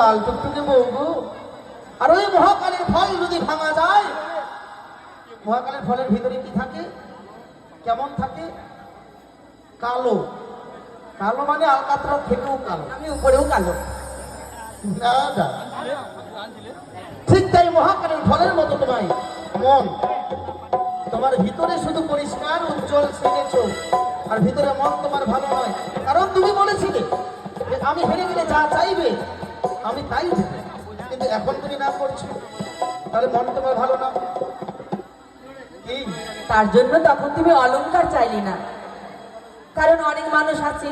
লাল টুকটুকে বউ গো আর ওই মহাকালের ফল যদি ভাঙা যায় মহাকালের ফলের ভিতরে কি থাকে? কেমন থাকে? কালো। কালো মানে আলকাতরার থেকেও কালো। আমি উপরেও কালো। না না। ঠিক তাই মহাকালের ফলের মতো তোমায় মন। তোমার ভিতরে শুধু পরিষ্কার উজ্জ্বল সেজেছ আর ভিতরে মন তোমার ভালো নয়। কারণ তুমি বলেছিলে আমি হেরে গেলে যা চাইবে আমি তাই কিন্তু এখন তুমি না করছ তাহলে মন তোমার ভালো না। তার জন্য তখন তুমি অলংকার চাইলে না। কারণ অনেক মানুষ আছে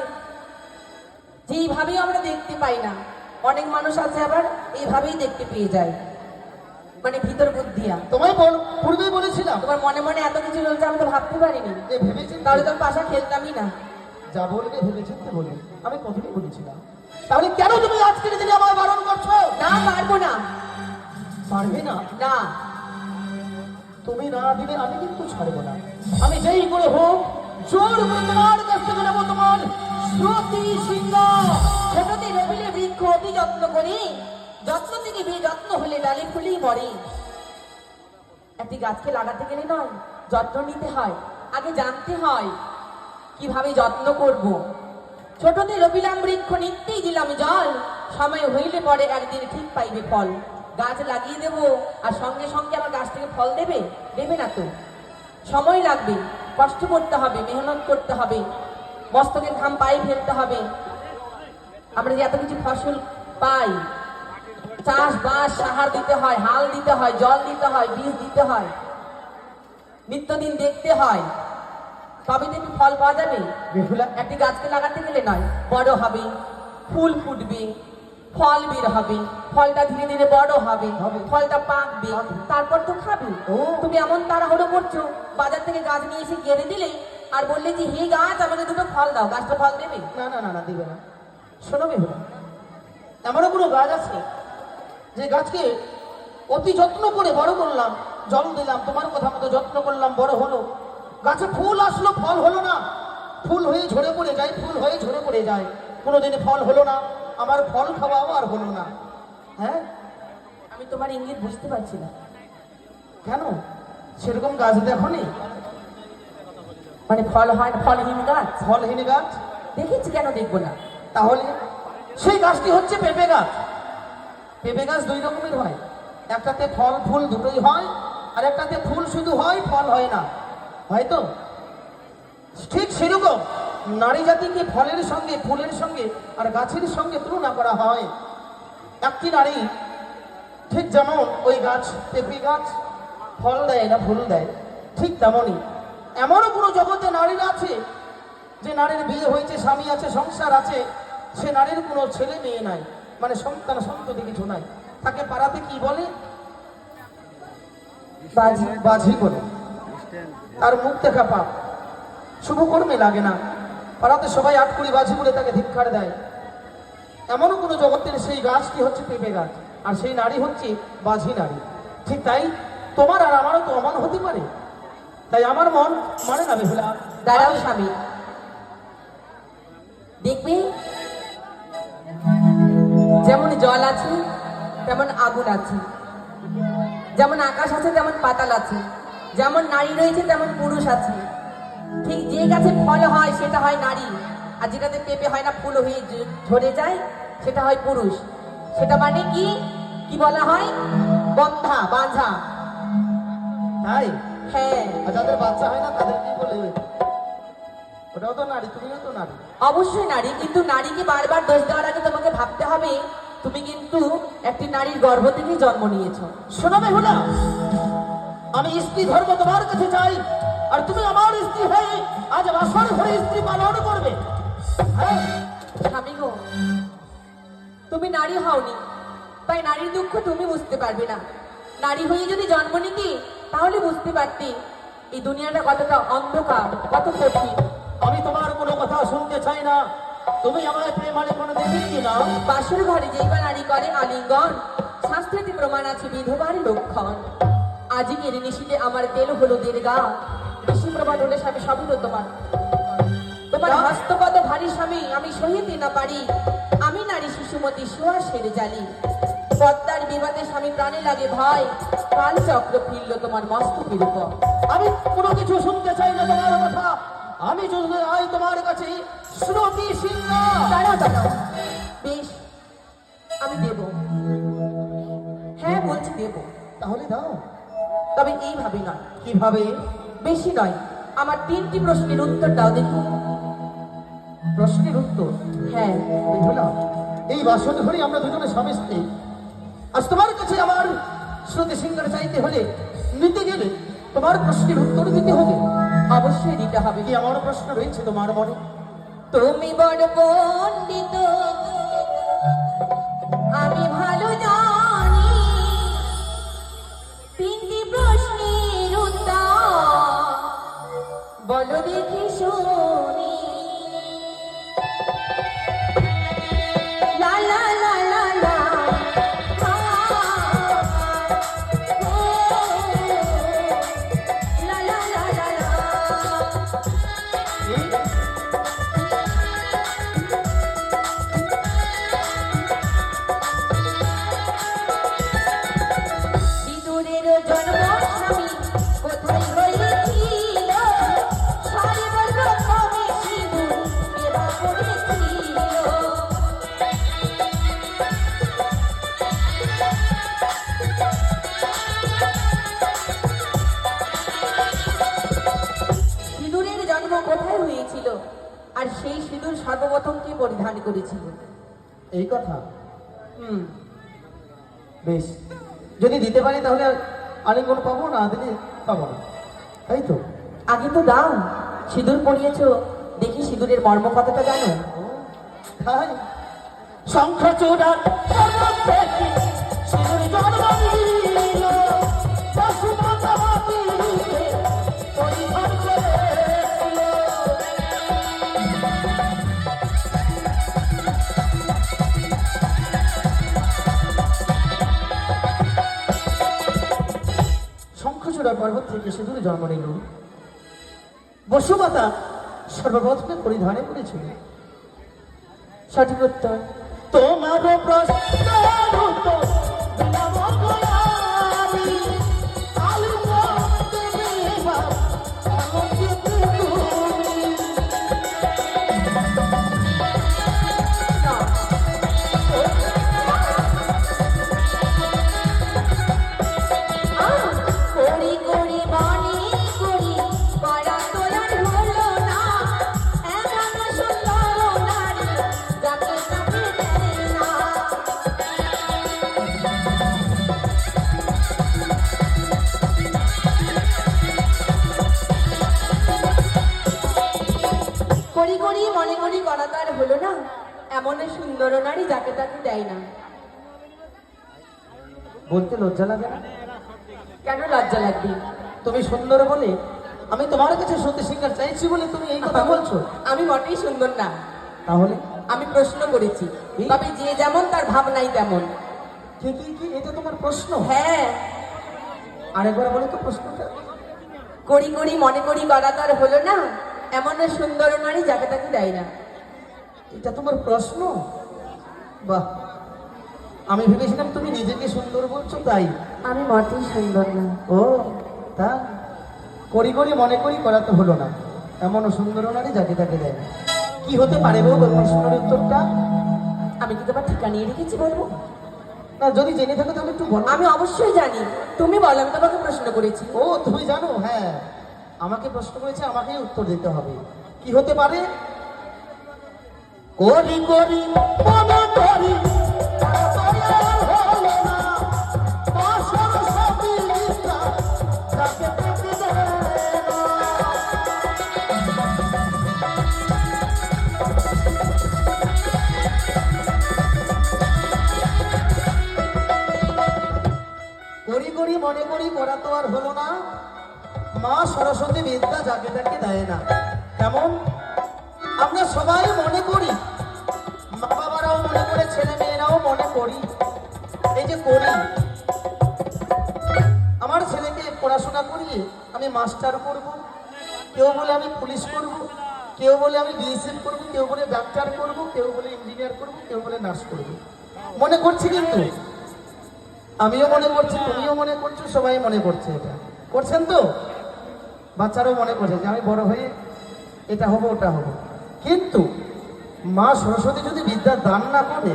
যেইভাবেই আমরা দেখতে পাই না অনেক মানুষ আছে আবার এইভাবেই দেখতে পেয়ে যায়। মানে ভিতর বুদ্ধিয়া তোমায় বল পূর্বেই বলেছিলাম। তোমার মনে মনে এত কিছু চলছে আমি তো ভাবতে পারিনি। তাহলে তো পাশা খেলতামই না। যা বলবে ভেবে চিন্তে বলে। আমি কতদিন বলেছিলাম? তাহলে কেন তুমি আজকের দিনে আমায় বারণ করছ? না পারব না। পারবে না? না। তুমি না দিলে আমি কিন্তু ছাড়বো না। আমি যেই করে হোক জোর করে তোমার কাছ থেকে নেব তোমার শ্রুতি সিংহ। ছোটতে রবিলে বৃক্ষ অতি যত্ন করি। যত্ন থেকে বে যত্ন হলে ডালে ফুলেই মরে। একটি গাছকে লাগাতে গেলে নয় যত্ন নিতে হয় আগে জানতে হয় কীভাবে যত্ন করব। ছোটতে রবিলাম বৃক্ষ নিত্যেই দিলাম জল। সময় হইলে পরে একদিন ঠিক পাইবে ফল। গাছ লাগিয়ে দেব, আর সঙ্গে সঙ্গে আমার গাছ থেকে ফল দেবে? দেবে না তো। সময় লাগবে, কষ্ট করতে হবে, মেহনত করতে হবে। মস্তকের ঘাম পায়ে ফেলতে হবে। আমরা যে এত কিছু ফসল পাই চাষ বাস সাহার দিতে হয়, হাল দিতে হয়, জল দিতে হয়, বীজ দিতে হয়, নিত্যদিন দেখতে হয়। তবে তো একটু ফল পাওয়া যাবে একটি গাছকে লাগাতে গেলে নয় বড় হবে ফুল ফুটবে ফল বের হবে ফলটা ধীরে ধীরে বড় হবে। ফলটা পাকবে তারপর তো খাবে ও। তুমি এমন তাড়াহুড়ো করছ বাজার থেকে গাছ নিয়ে এসে গেড়ে দিলে আর বললে যে হে গাছ আমাকে দুটো ফল দাও গাছটা ফল দেবে না না না না দিবে না শোনো বেহুলা এমনও কোনো গাছ আছে যে গাছকে অতি যত্ন করে বড় করলাম জল দিলাম তোমার কথা মতো যত্ন করলাম বড় হলো গাছে ফুল আসলো ফল হলো না। ফুল হয়ে ঝরে পড়ে যায় ফুল হয়ে ঝরে পড়ে যায়। কোনোদিনে ফল হলো না আমার ফল খাওয়াও আর হলো না। হ্যাঁ? আমি তোমার ইঙ্গিত বুঝতে পারছি না। কেন? সেরকম গাছ দেখো নি মানে ফল হয় ফলহীন গাছ? ফলহীন গাছ? দেখেছি কেন দেখব না? তাহলে সেই গাছটি হচ্ছে পেঁপে গাছ। পেঁপে গাছ দুই রকমের হয়। একটাতে ফল ফুল দুটোই হয় আর একটাতে ফুল শুধু হয় ফল হয় না। হয়তো? ঠিক সেরকম নারী জাতিকে ফলের সঙ্গে, ফুলের সঙ্গে আর গাছের সঙ্গে তুলনা করা হয়। একটি নারী ঠিক যেমন ওই গাছ, পেঁপে গাছ ফল দেয় না ফুল দেয়, ঠিক তেমনই। এমনও কোনো জগতে নারীরা আছে, যে নারীর বিয়ে হয়েছে, স্বামী আছে, সংসার আছে, সে নারীর কোনো ছেলে মেয়ে নাই মানে সন্তান সন্ততি কিছু নাই। তাকে পাড়াতে কি বলে? বাজি বলে। তার মুখ দেখা পাপ। শুভ কর্মে লাগে না। পাড়াতে সবাই আটকুড়ি বাজি বলে তাকে ধিক্ষার দেয়। এমনও কোনো জগতের সেই গাছটি হচ্ছে পেঁপে গাছ? আর সেই নারী হচ্ছে বাঝি নারী। ঠিক তাই তোমার আর আমারও তো অমন হতে পারে। তাই আমার মন মানে না বেহুলা। দাঁড়াও স্বামী। দেখবে? যেমন জল আছে, তেমন আগুন আছে। যেমন আকাশ আছে, তেমন পাতাল আছে। যেমন নারী রয়েছে তেমন পুরুষ আছে। ঠিক যে গাছে ফল হয় সেটা হয় নারী। আর যেটাতে পেঁপে হয় না ফুল হয়ে ঝরে যায় সেটা হয় পুরুষ। সেটা মানে কি? কি বলা হয়? বন্ধা বাঁধা। তাই? হ্যাঁ। যাদের বাচ্চা হয় না তাদের কি বলে? ওটাও তো নারী তুমিও তো নারী। অবশ্যই নারী কিন্তু নারীকে বারবার দোষ দেওয়ার আগে তোমাকে ভাবতে হবে তুমি কিন্তু একটি নারীর গর্ভ থেকে জন্ম নিয়েছো। শোনো বেহুলা আমি স্ত্রী ধর্ম তোমার কাছে চাই আর তুমি আমার স্ত্রী হয়ে আজ বাসর ঘরে স্ত্রী পালন করবে। হ্যাঁ? স্বামী গো তুমি নারী হওনি তাই নারীর দুঃখ তুমি বুঝতে পারবে না। নারী হয়ে যদি জন্ম নিতে তাহলে বুঝতে পারতে এই দুনিয়াটা কতটা অন্ধকার কত কঠিন। আমি তোমার কোনো কথা শুনতে চাই না। তুমি আমার প্রেমালে কোনো দেবী কি না। বাসর ঘরে যেই বা নারী করে আলিঙ্গন শাস্ত্রেতে প্রমাণ আছে বিধবার লক্ষণ। আজকের নিশিতে আমার তেল হলো দের গা প্রমাণ হলে স্বামী সবই তো তোমার তোমার হস্তপদ ভারী স্বামী আমি সহিতে না পারি। আমি নারী শিশুমতি সোয়া সেরে জালি। পদ্মার বিবাদে স্বামী প্রাণে লাগে ভয়। কাল চক্র ফিরল তোমার মস্তকের উপর। আমি কোনো কিছু শুনতে চাই না তোমার কথা। আমি যদি আই তোমার কাছে শ্রুতি সিংহ কীভাবে? বেশি নয়, আমার তিনটি প্রশ্নের উত্তর দাও দেখো। প্রশ্নের উত্তর? হ্যাঁ এই বাসন ধরে আমরা দুজনে স্বামী স্ত্রী। আজ তোমার কাছে আমার শ্রুতি সিংহের চাইতে হলে নিতে গেলে তোমার প্রশ্নের উত্তর দিতে হবে। অবশ্যই দিতে হবে। কি আমার প্রশ্ন রয়েছে তোমার মনে। তুমি বড় পণ্ডিত বলো দেখি শুনি। সেই সিঁদুর সর্বপ্রথম কে পরিধান করেছিল? এই কথা? হুম। বেশ। যদি দিতে পারি তাহলে আলিঙ্গন পাবো না দিলে পাবো না। তাই তো? আগে তো দাও। সিঁদুর পরিয়েছো দেখি সিঁদুরের মর্ম কথাটা জানো। তাই? শঙ্খ চূড়ার সিঁদুর জন্ম শঙ্খচূড়া পর্বত থেকে সিঁদুর জন্ম নিল। বসুমাতা সর্বপ্রথমে পরিধানে করেছিল সঠিক উত্তর তোমার প্রশ্নের এমন সুন্দর নারী যাকে তাকে দেয় না। বলতে লজ্জা লাগে না? কেন লজ্জা লাগবে? তুমি সুন্দর বলে আমি তোমার কাছে সত্যি সিঙ্গার চাইছি বলে তুমি এই কথা বলছো? আমি মোটেই সুন্দর না। তাহলে? আমি প্রশ্ন করেছি? তবে যে যেমন তার ভাবনাই তেমন। কি কি কি? এটা তোমার প্রশ্ন? হ্যাঁ। আরেকবার বলে তো প্রশ্নটা। করি করি মনে করি করা তার হলো না এমন সুন্দর নারী যাকে তাকে দেয় না। এটা তোমার প্রশ্ন? বাহ। আমি ভেবেছিলাম তুমি নিজেকে সুন্দর বলছো তাই। আমি মোটেই সুন্দর না। ও তা? করি করি মনে করি করা তো হলো না। এমন সুন্দর নারী যাকে তাকে দেয় কি হতে পারে ওর প্রশ্নের উত্তরটা? আমি কি তোমার ঠিকা নিয়ে রেখেছি বলব? না যদি জেনে থাকো তাহলে একটু বলো। আমি অবশ্যই জানি। তুমি বলো আমি তোমাকে প্রশ্ন করেছি। ও তুমি জানো? হ্যাঁ। আমাকে প্রশ্ন করেছে আমাকেই উত্তর দিতে হবে। কি হতে পারে? না। করি করি, মনে করি, করা তো আর হলো না। মা সরস্বতী বিদ্যা যাকে তাকে দেয় না। কেমন? আমরা সবাই মনে করি, মা বাবারাও মনে করে, ছেলে মেয়েরাও মনে করি। এই যে করি, আমার ছেলেকে পড়াশোনা করিয়ে আমি মাস্টার করব, কেউ বলে আমি পুলিশ করব, কেউ বলে আমি বিএসএফ করব, কেউ বলে ডাক্তার করব, কেউ বলে ইঞ্জিনিয়ার করব, কেউ বলে নার্স করব। মনে করছি কিন্তু, আমিও মনে করছি, তুমিও মনে করছ, সবাই মনে করছে এটা। করছেন তো? বাচ্চারাও মনে করছে যে আমি বড় হয়ে এটা হব, ওটা হব। কিন্তু মা সরস্বতী যদি বিদ্যা দান না করে,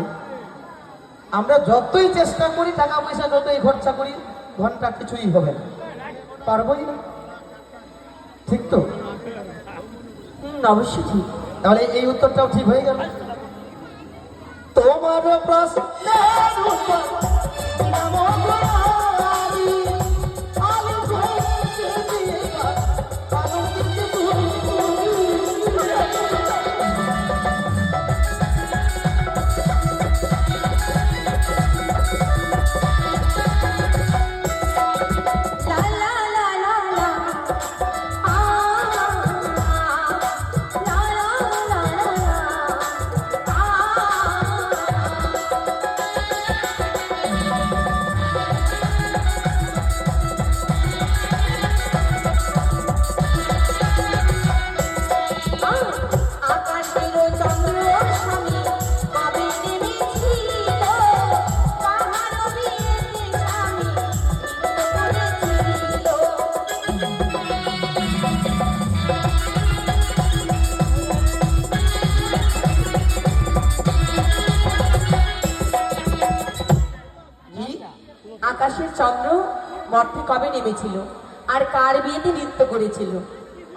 আমরা যতই চেষ্টা করি টাকা পয়সা যতই খরচা করি ঘণ্টা কিছুই হবে না। পারবোই না। ঠিক তো? অবশ্যই ঠিক। তাহলে এই উত্তরটাও ঠিক হয়ে গেল। তোমার প্রশ্নের চন্দ্র মর্তে কবে নেমেছিল? আর কার বিয়েতে নৃত্য করেছিল?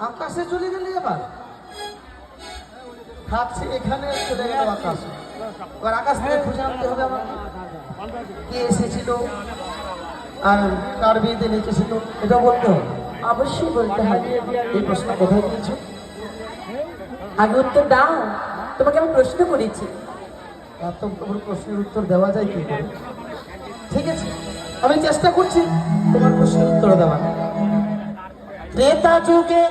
আকাশে চলে গেলে এবার? ভাবছি এখানে চলে গেল আকাশ। এবার আকাশ থেকে খুঁজে আনতে হবে আমাকে। কে এসেছিল? আর কার বিয়েতে নেচেছিল এটা বলতে হবে। অবশ্যই বলতে হবে। এই প্রশ্ন কোথায় দিয়েছ আগে উত্তর দাও। তোমাকে আমি প্রশ্ন করেছি। এত প্রশ্নের উত্তর দেওয়া যায় কি ঠিক আছে। আমি চেষ্টা করছি তোমার প্রশ্নের উত্তর দেওয়ার। নেতা যুগে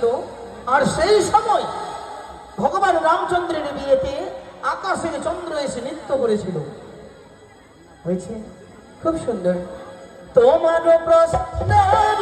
হয়েছিল আর সেই সময় ভগবান রামচন্দ্রের বিয়েতে আকাশের চন্দ্র এসে নৃত্য করেছিল। হয়েছে? খুব সুন্দর। তোমার প্রশ্নের